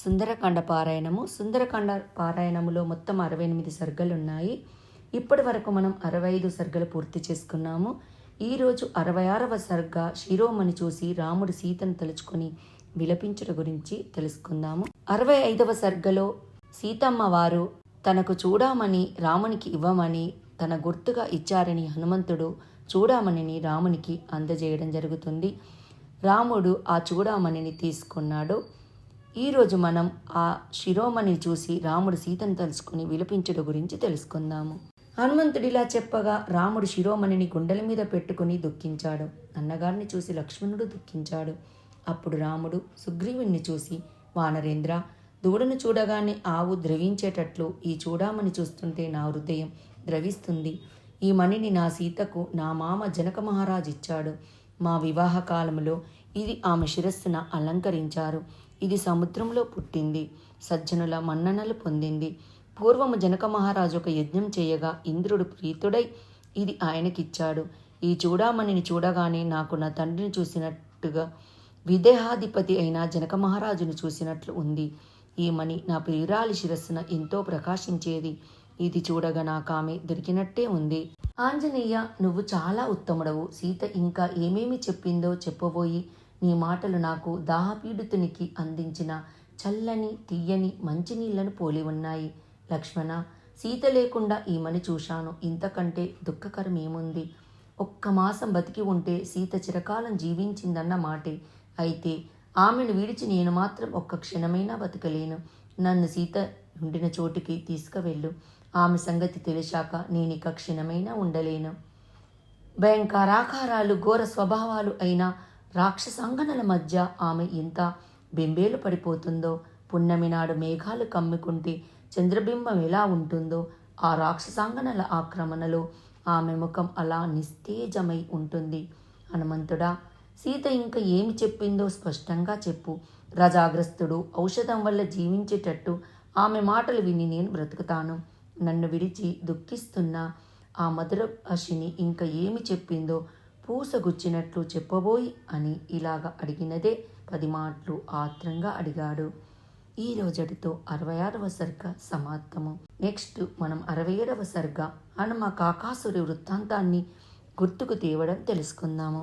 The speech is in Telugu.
సుందరకాండ పారాయణము. సుందరకాండ పారాయణములో మొత్తం అరవై ఎనిమిది సర్గలు ఉన్నాయి ఇప్పటి వరకు మనం అరవై ఐదు సర్గలు పూర్తి చేసుకున్నాము. ఈరోజు అరవై ఆరవ సర్గ శిరోమణి చూసి రాముడు సీతను తలుచుకొని విలపించుట గురించి తెలుసుకుందాము. అరవై ఐదవ సర్గలో సీతమ్మ వారు తనకు చూడామని రామునికి ఇవ్వమని తన గుర్తుగా ఇచ్చారని హనుమంతుడు చూడామణిని రామునికి అందజేయడం జరుగుతుంది. రాముడు ఆ చూడామణిని తీసుకున్నాడు. ఈరోజు మనం ఆ శిరోమణిని చూసి రాముడు సీతను తెలుసుకుని విలపించుట గురించి తెలుసుకుందాము. హనుమంతుడిలా చెప్పగా రాముడు శిరోమణిని గుండెల మీద పెట్టుకుని దుఃఖించాడు. అన్నగారిని చూసి లక్ష్మణుడు దుఃఖించాడు. అప్పుడు రాముడు సుగ్రీవుణ్ణి చూసి వానరేంద్ర దూడను చూడగానే ఆవు ద్రవించేటట్లు ఈ చూడామని చూస్తుంటే నా హృదయం ద్రవిస్తుంది. ఈ మణిని నా సీతకు నా మామ జనక మహారాజు ఇచ్చాడు. మా వివాహ కాలంలో ఇది ఆమె శిరస్సున అలంకరించారు. ఇది సముద్రంలో పుట్టింది. సజ్జనుల మన్ననలు పొందింది. పూర్వము జనక మహారాజు ఒక యజ్ఞం చేయగా ఇంద్రుడు ప్రీతుడై ఇది ఆయనకిచ్చాడు. ఈ చూడామణిని చూడగానే నాకు నా తండ్రిని చూసినట్టుగా విదేహాధిపతి అయిన జనక మహారాజును చూసినట్లు ఉంది. ఈ మణి నా ప్రియురాలి శిరస్సున ఎంతో ప్రకాశించేది. ఇది చూడగా నాకామె దొరికినట్టే ఉంది. ఆంజనేయ నువ్వు చాలా ఉత్తముడవు. సీత ఇంకా ఏమేమి చెప్పిందో చెప్పబోయి నీ మాటలు నాకు దాహపీడితునికి అందించిన చల్లని తీయని మంచినీళ్ళను పోలి ఉన్నాయి. లక్ష్మణ సీత లేకుండా ఈ చూశాను. ఇంతకంటే దుఃఖకరం ఏముంది ఒక్క మాసం బతికి ఉంటే సీత చిరకాలం జీవించిందన్న మాటే. అయితే ఆమెను విడిచి నేను మాత్రం ఒక్క క్షణమైనా బతకలేను. నన్ను సీత ఉండిన చోటుకి తీసుకువెళ్ళు. ఆమె సంగతి తెలిసాక నేనిక క్షణమైనా ఉండలేను. భయంకరాకారాలు ఘోర స్వభావాలు అయినా రాక్షసాంగనల మధ్య ఆమె ఎంత బింబేలు పడిపోతుందో పున్నమి నాడు మేఘాలు కమ్ముకుంటే చంద్రబింబం ఎలా ఉంటుందో ఆ రాక్షసాంగనల ఆక్రమణలో ఆమె ముఖం అలా నిస్తేజమై ఉంటుంది. హనుమంతుడా సీత ఇంకా ఏమి చెప్పిందో స్పష్టంగా చెప్పు. రజాగ్రస్తుడు ఔషధం వల్ల జీవించేటట్టు ఆమె మాటలు విని నేను బ్రతుకుతాను. నన్ను విడిచి దుఃఖిస్తున్న ఆ మధుర అషిని ఇంకా ఏమి చెప్పిందో పూసగుచ్చినట్లు చెప్పబోయి అని ఇలాగ అడిగినదే పది మాటలు ఆత్రంగా అడిగాడు. ఈ రోజటితో అరవై ఆరవ సర్గ సమాప్తము. నెక్స్ట్ మనం అరవై ఏడవ సర్గ హనుమ కాకాసురి వృత్తాంతాన్ని గుర్తుకు తేవడం తెలుసుకుందాము.